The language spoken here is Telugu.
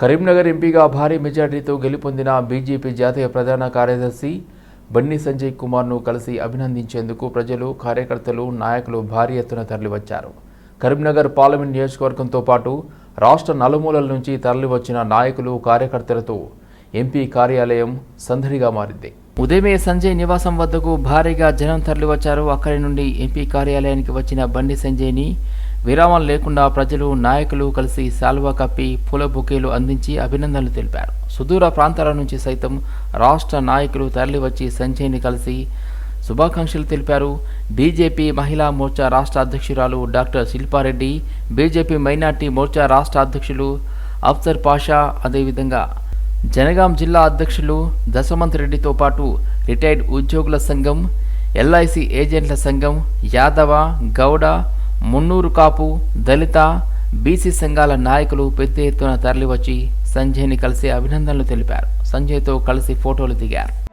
కరీంనగర్ ఎంపీగా భారీ మెజార్టీతో గెలుపొందిన బీజేపీ జాతీయ ప్రధాన కార్యదర్శి బండి సంజయ్ కుమార్ను కలిసి అభినందించేందుకు ప్రజలు కార్యకర్తలు నాయకులు భారీ ఎత్తున తరలివచ్చారు. కరీంనగర్ పార్లమెంట్ నియోజకవర్గంతో పాటు రాష్ట్ర నలుమూలల నుంచి తరలివచ్చిన నాయకులు కార్యకర్తలతో ఎంపీ కార్యాలయం సందడిగా మారింది. ఉదయమే సంజయ్ నివాసం వద్దకు భారీగా జనం తరలివచ్చారు. అక్కడి నుండి ఎంపీ కార్యాలయానికి వచ్చిన బండి సంజయ్ని విరామం లేకుండా ప్రజలు నాయకులు కలిసి శాల్వా కప్పి పూల బొకేలు అందించి అభినందనలు తెలిపారు. సుదూర ప్రాంతాల నుంచి సైతం రాష్ట్ర నాయకులు తరలివచ్చి సంజయ్ని కలిసి శుభాకాంక్షలు తెలిపారు. బీజేపీ మహిళా మోర్చా రాష్ట్ర అధ్యక్షురాలు doctor Shilpa Reddy BJP minority Morcha రాష్ట్ర అధ్యక్షులు అఫ్సర్ పాషా అదేవిధంగా జనగాం జిల్లా అధ్యక్షులు దశమంత్ రెడ్డితో పాటు రిటైర్డ్ ఉద్యోగుల సంఘం ఎల్ఐసి ఏజెంట్ల సంఘం యాదవ గౌడ మున్నూరు కాపు దళిత బీసీ సంఘాల నాయకులు పెద్ద ఎత్తున తరలివచ్చి సంజయ్ని కలిసి అభినందనలు తెలిపారు. సంజయ్తో కలిసి ఫోటోలు దిగారు.